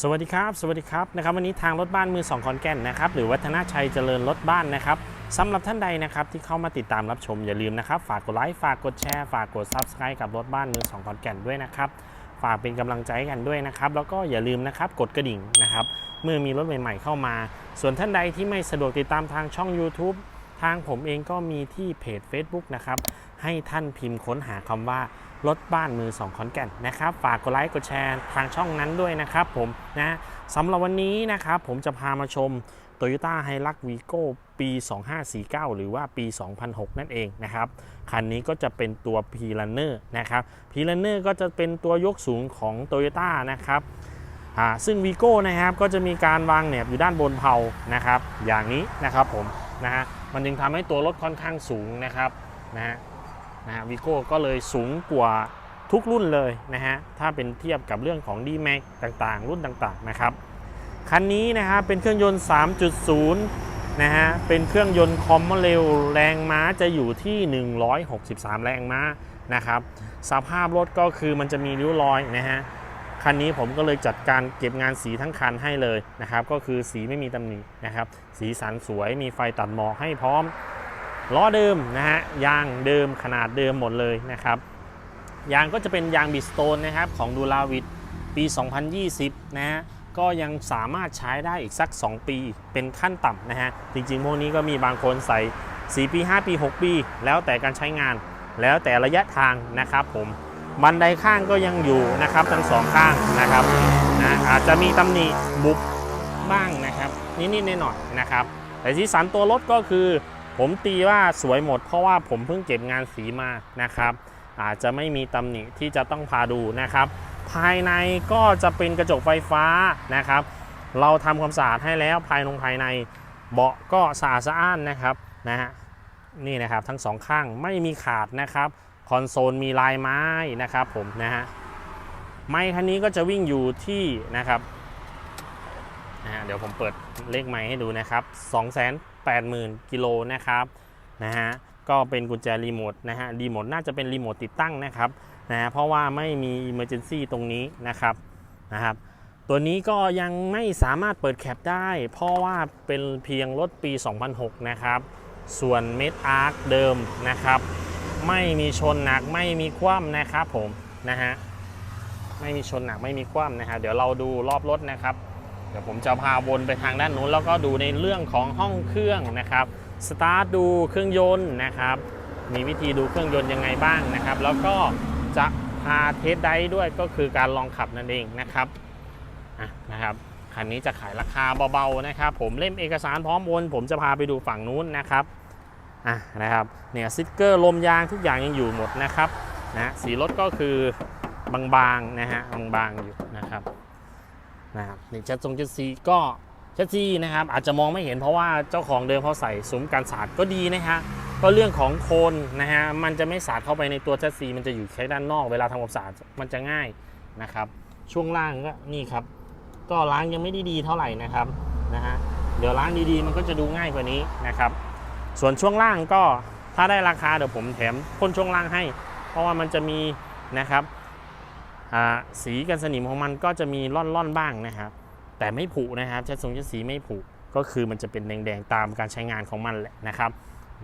สวัสดีครับ สวัสดีครับนะครับวันนี้ทางรถบ้านมือสองขอนแก่นนะครับหรือวัฒนาชัยเจริญรถบ้านนะครับสำหรับท่านใดนะครับที่เข้ามาติดตามรับชมอย่าลืมนะครับฝากกดไลค์ฝากกดแชร์ฝากกด Subscribe กับรถบ้านมือสองขอนแก่นด้วยนะครับฝากเป็นกำลังใจกันด้วยนะครับแล้วก็อย่าลืมนะครับกดกระดิ่งนะครับเมื่อมีรถใหม่ๆเข้ามา ส่วนท่านใดที่ไม่สะดวกติดตามทางช่อง YouTube ทางผมเองก็มีที่เพจ Facebook นะครับ ให้ท่านพิมพ์ค้นหาคำว่ารถบ้านมือสองขอนแก่นนะครับ ฝากกดไลค์กดแชร์ทางช่องนั้นด้วยนะครับผมนะสำหรับวันนี้นะครับผมจะพามาชม Toyota h i l u x Vigo ปี 2549 หรือว่าปี 2006 นั่นเองนะครับ คันนี้ก็จะเป็นตัว p r u n n e r นะครับ p r u n n e r ก็จะเป็นตัวยกสูงของ Toyota นะครับซึ่ง Vigo นะครับก็จะมีการวางแหนบอยู่ด้านบนเพลานะครับ อย่างนี้นะครับผมนะฮะ มันจึงทำให้ตัวรถค่อนข้างสูงนะครับนะฮะนะฮะวิโก้ก็เลยสูงกว่าทุกรุ่นเลยนะฮะถ้าเป็นเทียบกับเรื่องของ d m a x ต่างๆ รุ่นต่างๆนะครับคันนี้นะฮะเป็นเครื่องยนต์ 3.0 นะฮะเป็นเครื่องยนต์คอมมอนเร็วแรงม้าจะอยู่ที่ 163 แรงม้านะครับสภาพรถก็คือมันจะมีริ้วรอยนะฮะ คันนี้ผมก็เลยจัดการเก็บงานสีทั้งคันให้เลยนะครับ ก็คือสีไม่มีตำหนินะครับ สีสันสวยมีไฟตัดหมอกให้พร้อมล้อเดิมนะฮะยางเดิมขนาดเดิมหมดเลยนะครับยางก็จะเป็นยางบิสโตนนะครับของดูลาวิดปี 2020 นะฮะก็ยังสามารถใช้ได้อีกสัก 2 ปีเป็นขั้นต่ำนะฮะจริงๆ พวกนี้ก็มีบางคนใส่ 4 ปี 5 ปี 6 ปี แล้วแต่การใช้งานแล้วแต่ระยะทางนะครับผม บันไดข้างก็ยังอยู่นะครับทั้งสองข้างนะครับนะอาจจะมีตำหนิบุบบ้างนะครับนิดๆหน่อยๆนะครับ แต่สีสันตัวรถก็คือ ผมตีว่าสวยหมดเพราะว่าผมเพิ่งเก็บงานสีมานะครับ อาจจะไม่มีตำหนิที่จะต้องพาดูนะครับ ภายในก็จะเป็นกระจกไฟฟ้านะครับ เราทำความสะอาดให้แล้วภายในภายในเบาะก็สะอาดสะอ้านนะครับนะฮะนี่นะครับทั้งสองข้างไม่มีขาดนะครับ คอนโซลมีลายไม้นะครับผมนะฮะไม้คันนี้ก็จะวิ่งอยู่ที่นะครับนะฮะเดี๋ยวผมเปิดเลขไม้ให้ดูนะครับ 2 8 0 0 0 0 กิโลนะครับนะฮะก็เป็นกุญแจรีโมทนะฮะรีโมทน่าจะเป็นรีโมทติดตั้งนะครับนะฮะเพราะว่าไม่มี Emergency ตรงนี้นะครับนะครับตัวนี้ก็ยังไม่สามารถเปิดแคปได้ เพราะว่าเป็นเพียงรถปี 2006 นะครับ ส่วนเมดอาร์คเดิมนะครับ ไม่มีชนหนักไม่มีคว่ำนะครับผมนะฮะไม่มีชนหนักไม่มีคว่ำนะฮะเดี๋ยวเราดูรอบรถนะครับ เดี๋ยวผมจะพาวนไปทางด้านนู้นแล้วก็ดูในเรื่องของห้องเครื่องนะครับสตาร์ทดูเครื่องยนต์นะครับ มีวิธีดูเครื่องยนต์ยังไงบ้างนะครับ แล้วก็จะพาเทสไดรฟ์ด้วยก็คือการลองขับนั่นเองนะครับนะครับคันนี้จะขายราคาเบาๆนะครับ ผมเล่มเอกสารพร้อมโอนผมจะพาไปดูฝั่งนู้นนะครับ อะนะครับเนี่ยสติกเกอร์ลมยางทุกอย่างยังอยู่หมดนะครับนะสีรถก็คือบางๆนะฮะบางๆอยู่นะครับนะครับนี่ชัดทรงชัดซีก็ชัดซีนะครับอาจจะมองไม่เห็นเพราะว่าเจ้าของเดิมเขาใส่ซุ้มกันสาดก็ดีนะฮะก็เรื่องของโคนนะฮะมันจะไม่สาดเข้าไปในตัวชัดซีมันจะอยู่แค่ด้านนอกเวลาทำความสะอาดมันจะง่ายนะครับ ช่วงล่างก็นี่ครับ ก็ล้างยังไม่ได้ดีเท่าไหร่นะครับนะฮะเดี๋ยวล้างดีๆมันก็จะดูง่ายกว่านี้นะครับ ส่วนช่วงล่างก็ถ้าได้ราคาเดี๋ยวผมแถมพ่นช่วงล่างให้ เพราะว่ามันจะมีนะครับสีกันสนิมของมันก็จะมีร่อนๆบ้างนะครับ แต่ไม่ผุนะครับชัดทรงชัดสีไม่ผุก็คือมันจะเป็นแดงๆตามการใช้งานของมันแหละนะครับ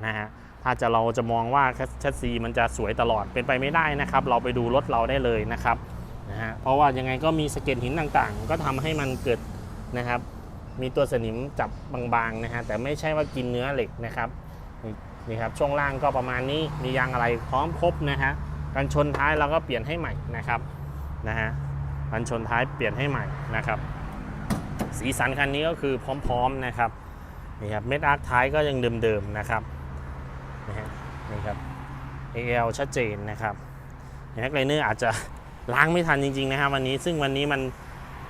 นะฮะถ้าจะเราจะมองว่าแชัดสีมันจะสวยตลอดเป็นไปไม่ได้นะครับ เราไปดูรถเราได้เลยนะครับนะฮะเพราะว่ายังไงก็มีสะเก็ดหินต่างๆ ก็ทำให้มันเกิดนะครับ มีตัวสนิมจับบางๆนะฮะแต่ไม่ใช่ว่ากินเนื้อเหล็กนะครับนี่ครับช่วงล่างก็ประมาณนี้มียางอะไรพร้อมครบนะฮะกันชนท้ายเราก็เปลี่ยนให้ใหม่นะครับนะฮะกันชนท้ายเปลี่ยนให้ใหม่นะครับ สีสันคันนี้ก็คือพร้อมๆนะครับนี่ครับเม็ดอาร์คท้ายก็ยังเดิมๆนะครับนะฮะนี่ครับ AL ชัดเจนนะครับแฮกไลเนอร์อาจจะล้างไม่ทันจริงๆนะครับวันนี้ซึ่งวันนี้มัน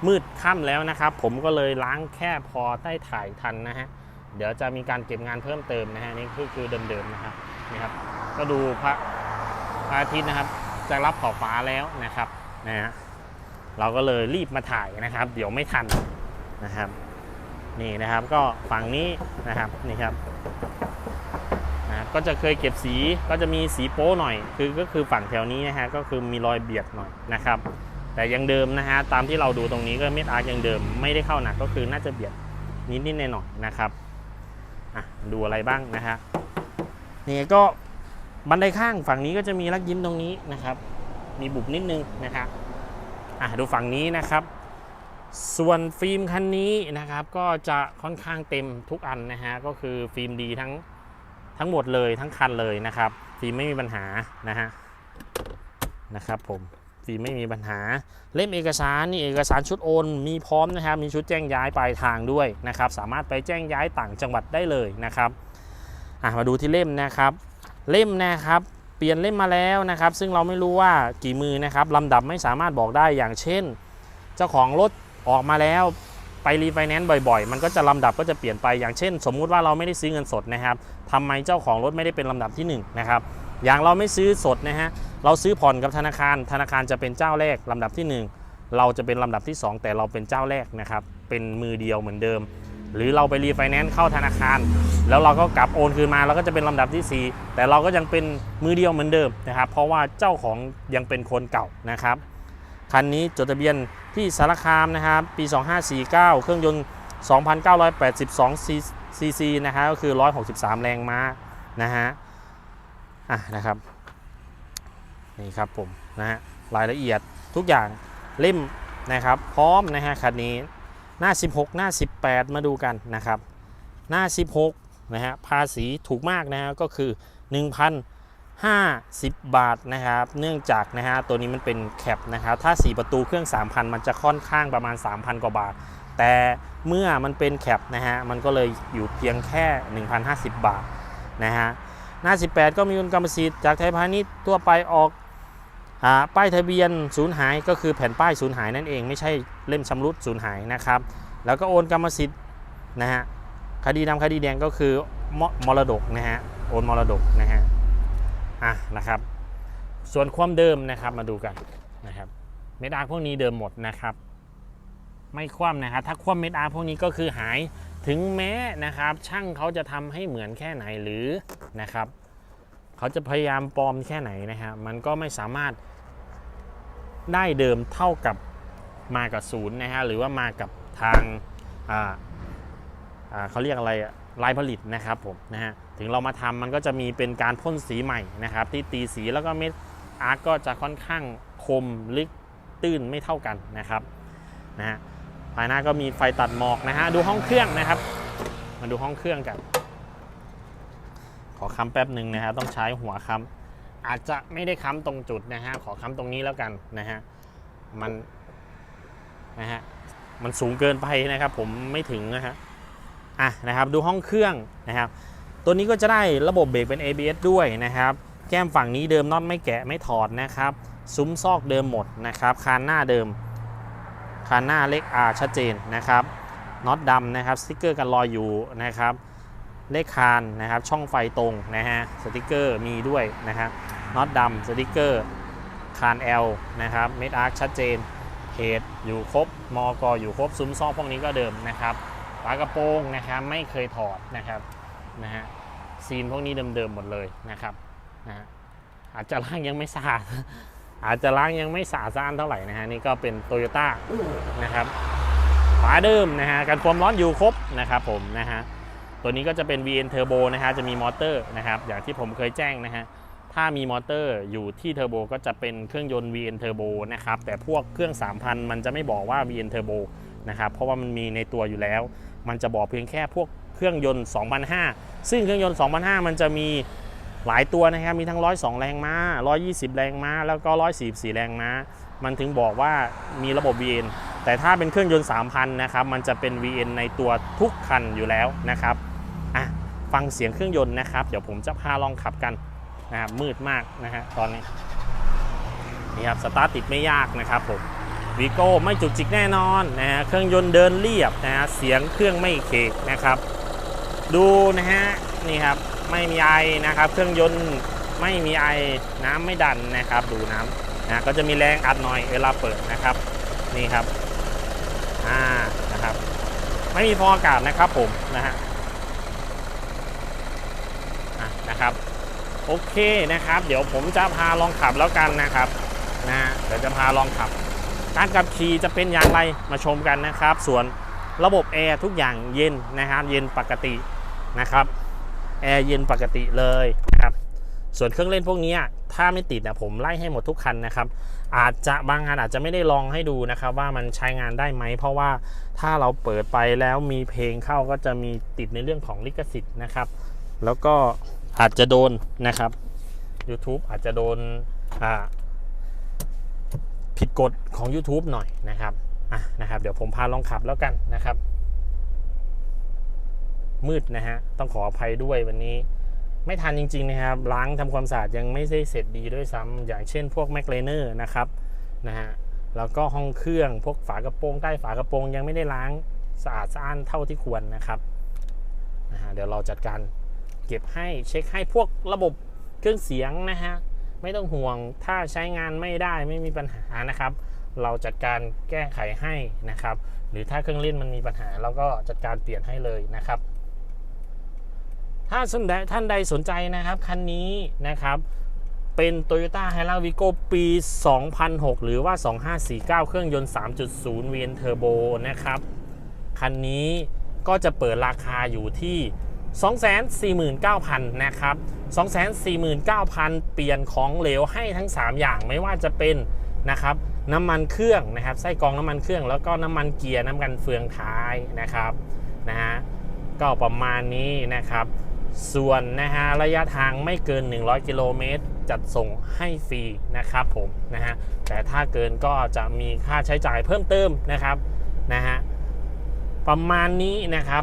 มืดค่ำแล้วนะครับ ผมก็เลยล้างแค่พอได้ถ่ายทันนะฮะเดี๋ยวจะมีการเก็บงานเพิ่มเติมนะฮะนี่คือคือเดิมๆนะครับนี่ครับ ก็ดูพระพระอาทิตย์นะครับ จะรับขอบฟ้าแล้วนะครับนะฮะเราก็เลยรีบมาถ่ายนะครับ เดี๋ยวไม่ทันนะครับ นี่นะครับก็ฝั่งนี้นะครับนี่ครับนะก็จะเคยเก็บสีก็จะมีสีโป้หน่อย คือก็คือฝั่งแถวนี้นะฮะก็คือมีรอยเบียดหน่อยนะครับ แต่ยังเดิมนะฮะตามที่เราดูตรงนี้ก็เม็ดอาร์คยังเดิมไม่ได้เข้าหนักก็คือน่าจะเบียดนิดนิดๆหน่อยนะครับอะดูอะไรบ้างนะฮะนี่ก็บันไดข้างฝั่งนี้ก็จะมีรักยิ้มตรงนี้นะครับ มีบุบนิดนึงนะครับอะดูฝั่งนี้นะครับ ส่วนฟิล์มคันนี้นะครับ ก็จะค่อนข้างเต็มทุกอันนะฮะก็คือฟิล์มดีทั้งทั้งหมดเลยทั้งคันเลยนะครับ ฟิล์มไม่มีปัญหานะฮะนะครับผม ฟิล์มไม่มีปัญหา เล่มเอกสารนี่เอกสารชุดโอน มีพร้อมนะครับ มีชุดแจ้งย้ายปลายทางด้วยนะครับ สามารถไปแจ้งย้ายต่างจังหวัดได้เลยนะครับมาดูที่เล่มนะครับ เล่มนะครับเปลี่ยนเล่มมาแล้วนะครับ ซึ่งเราไม่รู้ว่ากี่มือนะครับลำดับไม่สามารถบอกได้อย่างเช่น เจ้าของรถออกมาแล้วไปรีไฟแนนซ์บ่อยๆ มันก็จะลำดับก็จะเปลี่ยนไปอย่างเช่น สมมุติว่าเราไม่ได้ซื้อเงินสดนะครับทำไมเจ้าของรถไม่ได้เป็นลำดับที่หนึ่งนะครับ อย่างเราไม่ซื้อสดนะฮะเราซื้อผ่อนกับธนาคาร ธนาคารจะเป็นเจ้าแรกลำดับที่หนึ่งเราจะเป็นลำดับที่สองแต่เราเป็นเจ้าแรกนะครับเป็นมือเดียวเหมือนเดิม หรือเราไปรีไฟแนนซ์เข้าธนาคาร แล้วเราก็กลับโอนคืนมาเราก็จะเป็นลำดับที่ 4 แต่เราก็ยังเป็นมือเดียวเหมือนเดิมนะครับ เพราะว่าเจ้าของยังเป็นคนเก่านะครับคันนี้จดทะเบียนที่สารคามนะครับปี 2549 เครื่องยนต์ 2,982ซีซีนะฮะก็คือ 163 แรงม้านะฮะ อะนะครับนี่ครับผมนะฮะรายละเอียดทุกอย่างเล่มนะครับ พร้อมนะฮะคันนี้หน้า 16 หน้า 18 มาดูกันนะครับ หน้า 16นะฮะภาษีถูกมากนะฮะก็คือ 1,050 บาทนะครับ เนื่องจากนะฮะตัวนี้มันเป็นแคปนะครับ ถ้า 4 ประตูเครื่อง 3,000 มันจะค่อนข้างประมาณ 3,000 กว่าบาท แต่เมื่อมันเป็นแคปนะฮะมันก็เลยอยู่เพียงแค่ 1,050 บาทนะฮะ หน้า 18 ก็มีคุณกรรมสิทธิ์จากไทยพาณิชย์ทั่วไปออกอป้ายทะเบียนสูญหายก็คือแผ่นป้ายสูญหายนั่นเองไม่ใช่เล่มชำรุดสูญหายนะครับ แล้วก็โอนกรรมสิทธิ์นะฮะคดีดำคดีแดงก็คือมมรดกนะฮะโอนมรดกนะฮะอะนะครับ ส่วนความเดิมนะครับมาดูกันนะครับเม็ดอาร์พวกนี้เดิมหมดนะครับ ไม่คว่ำนะครับถ้าคว่ำเม็ดอาร์พวกนี้ก็คือหาย ถึงแม้นะครับช่างเขาจะทำให้เหมือนแค่ไหนหรือนะครับเขาจะพยายามปลอมแค่ไหนนะฮะมันก็ไม่สามารถได้เดิมเท่ากับมากับศูนย์นะฮะหรือว่ามากับทางอ่าเขาเรียกอะไรลายผลิตนะครับผมนะฮะถึงเรามาทำมันก็จะมีเป็นการพ่นสีใหม่นะครับ ที่ตีสีแล้วก็เม็ดอาร์ตก็จะค่อนข้างคมลึกตื้นไม่เท่ากันนะครับนะฮะ ภายหน้าก็มีไฟตัดหมอกนะฮะ ดูห้องเครื่องนะครับ มาดูห้องเครื่องกัน ขอค้ำแป๊บหนึ่งนะฮะ ต้องใช้หัวค้ำอาจจะไม่ได้ค้ำตรงจุดนะฮะ ขอค้ำตรงนี้แล้วกันนะฮะ มันนะฮะ มันสูงเกินไปนะครับ ผมไม่ถึงนะฮะ อะนะครับ ดูห้องเครื่องนะครับ ตัวนี้ก็จะได้ระบบเบรกเป็น ABS ด้วยนะครับ แก้มฝั่งนี้เดิมน็อตไม่แกะไม่ถอดนะครับ ซุ้มซอกเดิมหมดนะครับ คานหน้าเดิม คานหน้าเล็ก R ชัดเจนนะครับน็อตดำนะครับสติกเกอร์กันรอยอยู่นะครับเลขคานนะครับช่องไฟตรงนะฮะสติกเกอร์มีด้วยนะครับน็อตดำสติกเกอร์คาน L นะครับเมดอาร์ชัดเจนเพจอยู่ครบมอกอยู่ครบซุ้มซอกพวกนี้ก็เดิมนะครับฝากระโปรงนะครับไม่เคยถอดนะครับนะฮะซีนพวกนี้เดิมๆหมดเลยนะครับนะฮะอาจจะล้างยังไม่สะอาด อาจจะล้างยังไม่สะอาดสะอ้านเท่าไหร่นะฮะนี่ก็เป็นโตโยต้านะครับฝาเดิมนะฮะกันความร้อนอยู่ครบนะครับผมนะฮะตัวนี้ก็จะเป็น VN Turbo นะฮะจะมีมอเตอร์นะครับอย่างที่ผมเคยแจ้งนะฮะถ้ามีมอเตอร์อยู่ที่เทอร์โบก็จะเป็นเครื่องยนต์ VN Turbo นะครับแต่พวกเครื่อง 3,000 มันจะไม่บอกว่า VN Turbo นะครับเพราะว่ามันมีในตัวอยู่แล้ว มันจะบอกเพียงแค่พวกเครื่องยนต์2,500ซึ่งเครื่องยนต์2,500มันจะมี หลายตัวนะครับมีทั้ง 102 แรงม้า 120 แรงม้า แล้วก็ 144 แรงม้า มันถึงบอกว่ามีระบบ VN แต่ถ้าเป็นเครื่องยนต์ 3,000 นะครับ มันจะเป็น VN ในตัวทุกคันอยู่แล้วนะครับอะฟังเสียงเครื่องยนต์นะครับ เดี๋ยวผมจะพาลองขับกันนะครับมืดมากนะฮะตอนนี้นี่ครับสตาร์ทติดไม่ยากนะครับผมวีโก้ไม่จุกจิกแน่นอนนะฮะเครื่องยนต์เดินเรียบนะฮะเสียงเครื่องไม่เคกนะครับ ดูนะฮะนี่ครับ ไม่มีไอนะครับ เครื่องยนต์ไม่มีไอน้ำไม่ดันนะครับ ดูน้ำนะก็จะมีแรงอัดหน่อยเวลาเปิดนะครับ นี่ครับอ่านะครับ ไม่มีฟองอากาศนะครับผมนะฮะนะครับโอเคนะครับ เดี๋ยวผมจะพาลองขับแล้วกันนะครับนะฮะเดี๋ยวจะพาลองขับ การขับขี่จะเป็นอย่างไรมาชมกันนะครับ ส่วนระบบแอร์ทุกอย่างเย็นนะครับ เย็นปกตินะครับ แอร์เย็นปกติเลยนะครับส่วนเครื่องเล่นพวกนี้ถ้าไม่ติดนะผมไล่ให้หมดทุกคันนะครับ อาจจะบางงานอาจจะไม่ได้ลองให้ดูนะครับ ว่ามันใช้งานได้ไหม เพราะว่าถ้าเราเปิดไปแล้วมีเพลงเข้าก็จะมีติดในเรื่องของลิขสิทธิ์นะครับ แล้วก็อาจจะโดนนะครับ YouTube อาจจะโดนผิดกฎของ YouTube หน่อยนะครับอะนะครับ เดี๋ยวผมพาลองขับแล้วกันนะครับ มืดนะฮะ ต้องขออภัยด้วยวันนี้ ไม่ทันจริง ๆ นะครับ ล้างทำความสะอาดยังไม่ได้เสร็จดีด้วยซ้ำอย่างเช่นพวกแม c เลเนอร์นะครับนะฮะแล้วก็ห้องเครื่องพวกฝากระโปรงใต้ฝากระโปรงยังไม่ได้ล้างสะอาดสะอ้านเท่าที่ควรนะครับนะฮะเดี๋ยวเราจัดการเก็บให้เช็คให้พวกระบบเครื่องเสียงนะฮะไม่ต้องห่วงถ้าใช้งานไม่ได้ไม่มีปัญหานะครับ เราจัดการแก้ไขให้นะครับ หรือถ้าเครื่องเล่นมันมีปัญหาเราก็จัดการเปลี่ยนให้เลยนะครับ ถ้าท่านใดสนใจนะครับ คันนี้นะครับ เป็น Toyota h i l u x Vigo ปี 2006 หรือว่า 2549 เครื่องยนต์ 3.0 VN Turbo นะครับ คันนี้ก็จะเปิดราคาอยู่ที่249,000 นะครับ 249,000 เปลี่ยนของเหลวให้ทั้ง 3 อย่างไม่ว่าจะเป็นนะครับน้ำมันเครื่องนะครับไส้กรองน้ำมันเครื่อง แล้วก็น้ำมันเกียร์น้ำมันเฟืองท้ายนะครับนะฮะก็ประมาณนี้นะครับ ส่วนนะฮะระยะทางไม่เกิน 100 กิโลเมตรจัดส่งให้ฟรีนะครับผมนะฮะแต่ถ้าเกินก็จะมีค่าใช้จ่ายเพิ่มเติมนะครับนะฮะประมาณนี้นะครับ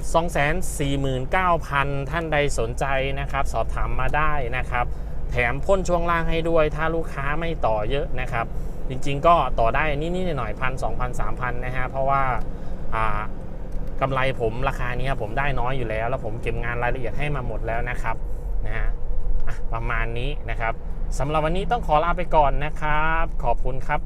249,000 ท่านใดสนใจนะครับ สอบถามมาได้นะครับ แถมพ่นช่วงล่างให้ด้วย ถ้าลูกค้าไม่ต่อเยอะนะครับ จริงๆก็ต่อได้นิดๆหน่อยๆพันสองพันสามพันนะฮะเพราะว่า อ่ากำไรผมราคานี้ผมได้น้อยอยู่แล้ว แล้วผมเก็บงานรายละเอียดให้มาหมดแล้วนะครับนะฮะประมาณนี้นะครับสำหรับวันนี้ต้องขอลาไปก่อนนะครับ ขอบคุณครับ